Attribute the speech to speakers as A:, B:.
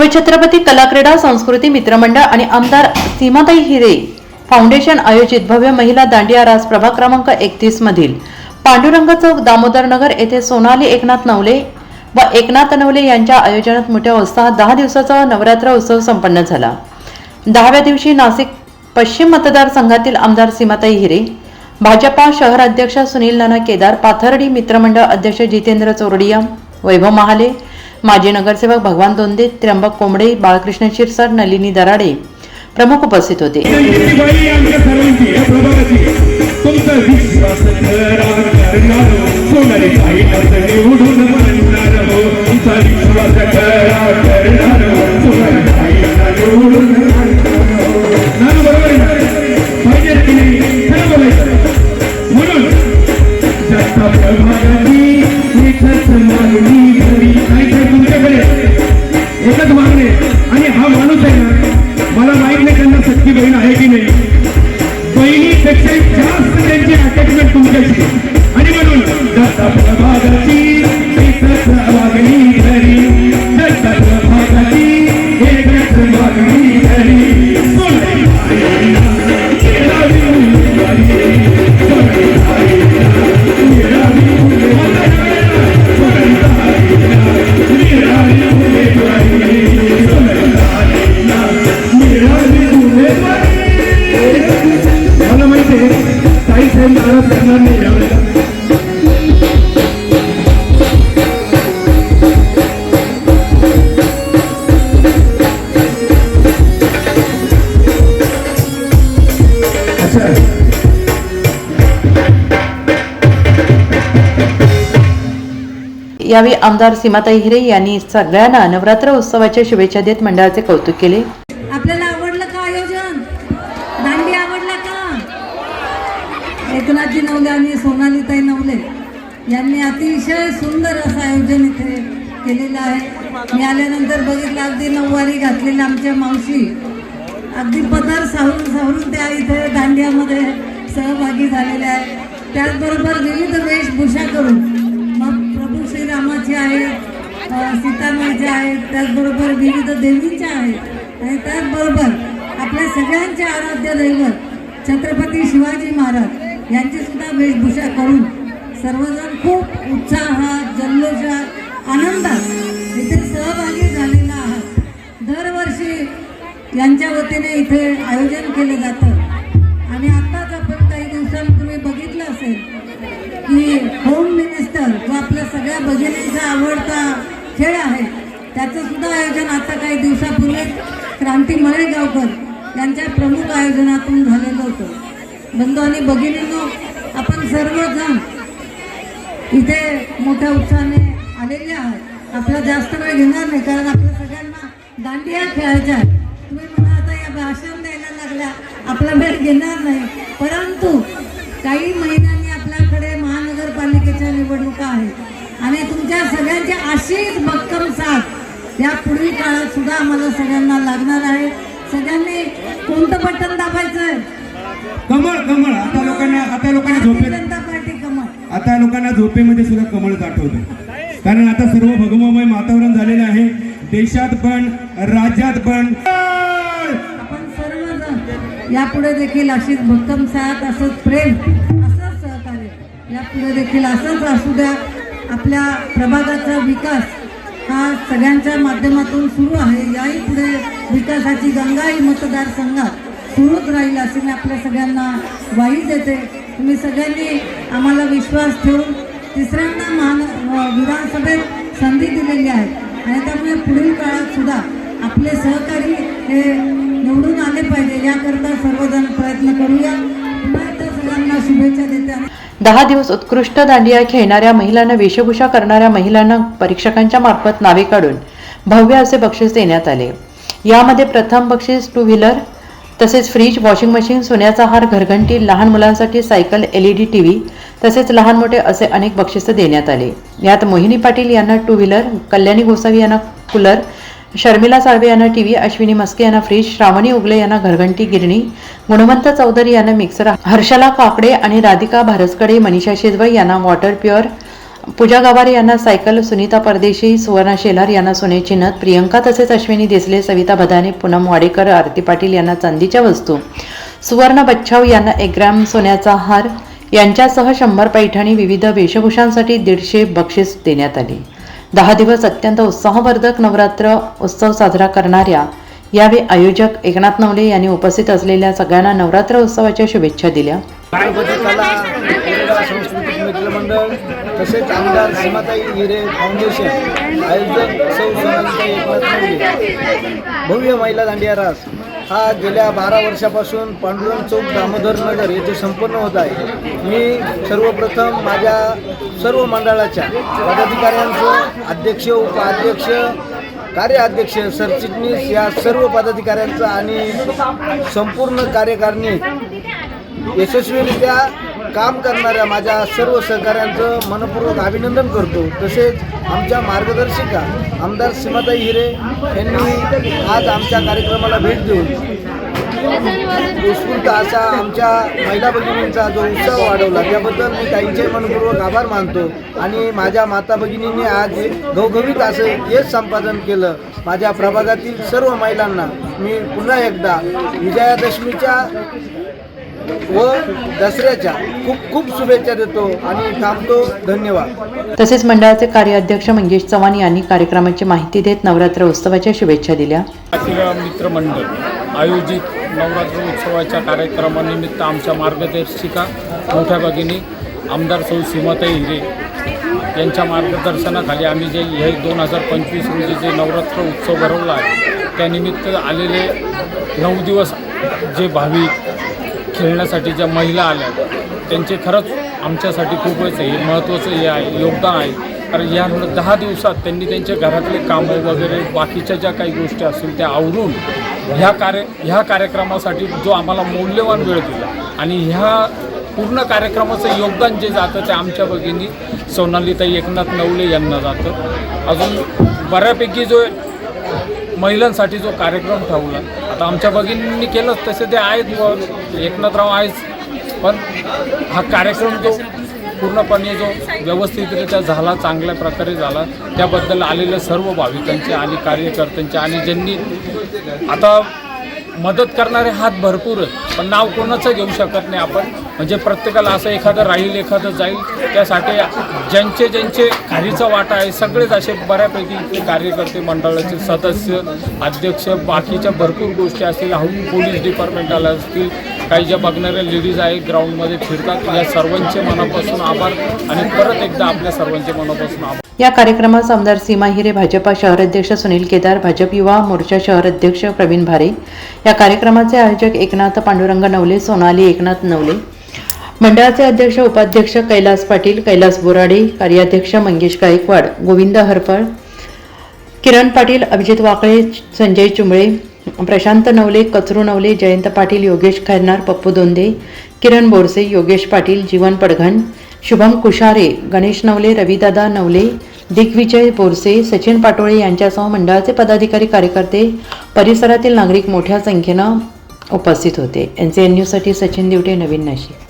A: शिवछत्रपती कलाक्रीडा संस्कृती मित्रमंडळ आणि आमदार सीमाताई हिरे फाउंडेशन आयोजित भव्य महिला दांडिया रास प्रभाग क्रमांक एकतीस मधील पांडुरंग चौक दामोदर नगर येथे सोनाली एकनाथ नवले व एकनाथ नवले यांच्या आयोजनात मोठ्या उत्साहात दहा दिवसाचा नवरात्र उत्सव संपन्न झाला. दहाव्या दिवशी नाशिक पश्चिम मतदारसंघातील आमदार सीमाताई हिरे भाजपा शहर अध्यक्ष सुनील नाना केदार पाथर्डी मित्रमंडळ अध्यक्ष जितेंद्र चोरडिया वैभव महाले माजी नगरसेवक भगवान दोंदे त्र्यंबक कोंबडे बाळकृष्ण शिरसाट नलिनी दराडे प्रमुख उपस्थित होते
B: Thank you.
A: यावेळी आमदार सीमाताई हिरे यांनी सगळ्यांना नवरात्र उत्सवाच्या शुभेच्छा देत मंडळाचे कौतुक केले.
C: आपल्याला आवडलं का आयोजन दांडी आवडला का एकनाथजी नवले आणि सोनालीताई नवले यांनी अतिशय सुंदर असं आयोजन इथे केलेलं आहे. मी आल्यानंतर बघितलं अगदी नऊवारी घातलेल्या आमच्या मावशी. अगदी पदार सावरून सावरून त्या इथे दांड्यामध्ये सहभागी झालेल्या आहेत. त्याचबरोबर विविध वेशभूषा करून मग प्रभू श्रीरामाची आहे अ, सीतामाईच्या आहेत त्याचबरोबर विविध देवींच्या आहेत. आणि त्याचबरोबर आपल्या सगळ्यांचे आराध्य दैवत छत्रपती शिवाजी महाराज. यांची सुद्धा वेशभूषा करून सर्वजण खूप उत्साहात जल्लोषात आनंदात इथे सहभागी झालेला आहात. दरवर्षी यांच्या वतीने इथे आयोजन केलं जातं. आणि आत्ताच आपण काही दिवसांपूर्वी बघितलं असेल की होम मिनिस्टर जो आपल्या सगळ्या भगिनींचा आवडता खेळ आहे त्याचं सुद्धा आयोजन आता काही दिवसापूर्वी क्रांती मळेगावकर यांच्या प्रमुख आयोजनातून झालेलं होतं. बंधू आणि भगिनींनो आपण सर्वजण इथे मोठ्या उत्साहाने आलेले आहात. आपला जास्त वेळ घेणार नाही कारण आपल्या सगळ्यांना दांडिया खेळायच्या आहेत. तुम्ही म्हणा आता या भाषण द्यायला लागल्या. आपला वेळ घेणार नाही. परंतु काही महिन्यांनी आपल्याकडे महानगरपालिकेच्या निवडणुका आहेत. आणि तुमच्या सगळ्यांची अशीच भक्कम साथ या पुढील काळात सुद्धा आम्हाला सगळ्यांना लागणार आहे. सगळ्यांनी कोणतं बटन दाबायचं आहे
B: कमळ कमळ. आता लोकांना आता लोकांना झोपेत
C: कमळ.
B: आता लोकांना झोपेमध्ये सुद्धा कमळच आठवतं कारण आता सर्व भगवमय वातावरण झालेलं आहे. देशात पण राज्यात पण.
C: यापुढे देखील अशीच भक्कम साथ असंच प्रेम असंच सहकार्य यापुढे देखील असंच असू द्या. आपल्या प्रभागाचा विकास हा सगळ्यांच्या माध्यमातून सुरू आहे. याही पुढे विकासाची गंगाई मतदारसंघात सुरूच राहील असे मी आपल्या सगळ्यांना ग्वाही देते. तुम्ही सगळ्यांनी आम्हाला विश्वास ठेवून तिसऱ्यांदा महान विधानसभेत संधी दिलेली आहे. आणि त्यामुळे पुढील काळात सुद्धा आपले सहकारी हे निवडून आले पाहिजे. याकरता सर्वजण प्रयत्न करूया. सगळ्यांना शुभेच्छा देते
A: दहा दिवस उत्कृष्ट दांडिया खेळणाऱ्या महिलांना वेशभूषा करणाऱ्या महिलांना परीक्षकांच्या मार्फत नावे काढून भव्य असे बक्षीस देण्यात आले. यामध्ये प्रथम बक्षीस टू व्हीलर तसेच फ्रीज वॉशिंग मशीन सोन्याचा हार घरघंटी लहान मुलांसाठी cycle LED TV T V तसेच लहान मोठे असे अनेक बक्षिसं देण्यात आले. यात मोहिनी पाटील यांना टू व्हीलर कल्याणी गोसावी यांना कूलर शर्मिला साळवे यांना टीव्ही अश्विनी मस्के यांना फ्रीज श्रावणी उगले यांना घरघंटी गिरणी गुणवंत चौधरी यांना मिक्सर हर्षला काकडे आणि राधिका भारसकडे मनीषा शेजवळ यांना वॉटर प्युअर पूजा गावारे यांना सायकल सुनीता परदेशी सुवर्णा शेलार यांना सोन्याची नथ प्रियंका तसेच अश्विनी देसले सविता भदाने पूनम वाडेकर आरती पाटील यांना चांदीच्या वस्तू. सुवर्ण बच्छाव यांना एक ग्रॅम सोन्याचा हार. यांच्यासह शंभर पैठणी विविध वेशभूषांसाठी दीडशे बक्षीस देण्यात आली. दहा दिवस अत्यंत उत्साहवर्धक नवरात्र उत्सव साजरा करणाऱ्या यावेळी आयोजक एकनाथ नवले यांनी उपस्थित असलेल्या सगळ्यांना नवरात्र उत्सवाच्या शुभेच्छा दिल्या.
D: सांस्कृतिक मित्र मंडळ तसेच आमदार सीमाताई हिरे फाउंडेशन आयोजक सौ सोनालीताई एकनाथ भव्य महिला दांडिया रास हा गेल्या बारा वर्षापासून पांडुरंग चौक दामोदर नगर येथे संपन्न होत आहे. मी सर्वप्रथम माझ्या सर्व मंडळाच्या पदाधिकाऱ्यांचं अध्यक्ष उपाध्यक्ष कार्याध्यक्ष सरचिटणीस या सर्व पदाधिकाऱ्यांचं आणि संपूर्ण कार्यकारिणी यशस्वीरित्या काम करणाऱ्या माझ्या सर्व सहकाऱ्यांचं मनपूर्वक अभिनंदन करतो. तसेच आमच्या मार्गदर्शिका आमदार सीमाताई हिरे यांनी आज आमच्या कार्यक्रमाला भेट देऊन उत्स्फूर्त असा आमच्या महिला भगिनींचा जो उत्साह वाढवला त्याबद्दल मी ताईंचे मनपूर्वक आभार मानतो आणि माझ्या माता भगिनींनी आज घवघवीत असं यश संपादन केलं. माझ्या प्रभागातील सर्व महिलांना मी पुन्हा एकदा विजयादशमीच्या व दसऱ्याच्या खूप खूप शुभेच्छा देतो आणि थांबतो. धन्यवाद.
A: तसेच मंडळाचे कार्याध्यक्ष मंगेश चव्हाण यांनी कार्यक्रमाची माहिती देत नवरात्र उत्सवाच्या शुभेच्छा दिल्या.
E: मित्रमंडळ आयोजित नवरात्र उत्सवाच्या कार्यक्रमानिमित्त आमच्या मार्गदर्शिका मोठ्या भगिनी आमदार सौ सीमाताई हिरे यांच्या मार्गदर्शनाखाली आम्ही जे हे दोन हजार पंचवीस रोजी जे नवरात्र उत्सव भरवला आहे त्यानिमित्त आलेले नऊ दिवस जे भाविक खेळण्यासाठी ज्या महिला आल्या त्यांचे खरंच आमच्यासाठी खूपच हे महत्त्वाचं हे आहे योगदान आहे. कारण या दहा दिवसात त्यांनी त्यांच्या घरातले कामं वगैरे बाकीच्या ज्या काही गोष्टी असतील त्या आवरून ह्या कार्य ह्या कार्यक्रमासाठी जो आम्हाला मौल्यवान वेळ दिला आणि ह्या पूर्ण कार्यक्रमाचं योगदान जे जातं ते आमच्या भगिनी सोनालीताई एकनाथ नवले यांना जातं. अजून बऱ्यापैकी जो महिलांसाठी जो कार्यक्रम ठेवला आता आमच्या भगिनींनी केलंच तसे ते आहेत व एकनाथराव आहेच. पण हा कार्यक्रम जो पूर्णपणे जो व्यवस्थितरित्या झाला चांगल्या प्रकारे झाला त्याबद्दल आलेल्या सर्व भाविकांचे आणि कार्यकर्त्यांचे आणि ज्यांनी आता मदत करणारे हात भरपूर पण नाव कोणाचं घेऊ शकत नाही आपण. म्हणजे प्रत्येकाला असं एखादं राहील एखादं जाईल त्यासाठी ज्यांचे ज्यांचे खारीचा वाटा आहे सगळेच असे बऱ्यापैकी इथले कार्यकर्ते मंडळाचे सदस्य अध्यक्ष बाकीच्या भरपूर गोष्टी असतील. हाऊन पोलीस डिपार्टमेंटाला असतील काही ज्या बघणाऱ्या लेडीज आहेत ग्राउंडमध्ये फिरतात. या सर्वांचे मनापासून आभार आणि परत एकदा आपल्या सर्वांचे मनापासून आभार.
A: या कार्यक्रमास आमदार सीमा हिरे भाजपा शहराध्यक्ष सुनील केदार भाजप युवा मोर्चा शहराध्यक्ष प्रवीण भारे. या कार्यक्रमाचे आयोजक एकनाथ पांडुरंग नवले सोनाली एकनाथ नवले. मंडळाचे अध्यक्ष उपाध्यक्ष कैलास पाटील कैलास बोराडे कार्याध्यक्ष मंगेश गायकवाड गोविंद हरपळ किरण पाटील अभिजित वाकळे संजय चुंबळे प्रशांत नवले कचरू नवले जयंत पाटील योगेश खैरनार पप्पू दोंदे किरण बोरसे योगेश पाटील जीवन पडघन शुभम कुशारे गणेश नवले रविदादा नवले दिग्विजय बोरसे सचिन पाटोळे यांच्यासह मंडळाचे पदाधिकारी कार्यकर्ते परिसरातील नागरिक मोठ्या संख्येनं उपस्थित होते. एन सी एन न्यूजसाठी सचिन दिवटे नवीन नाशिक.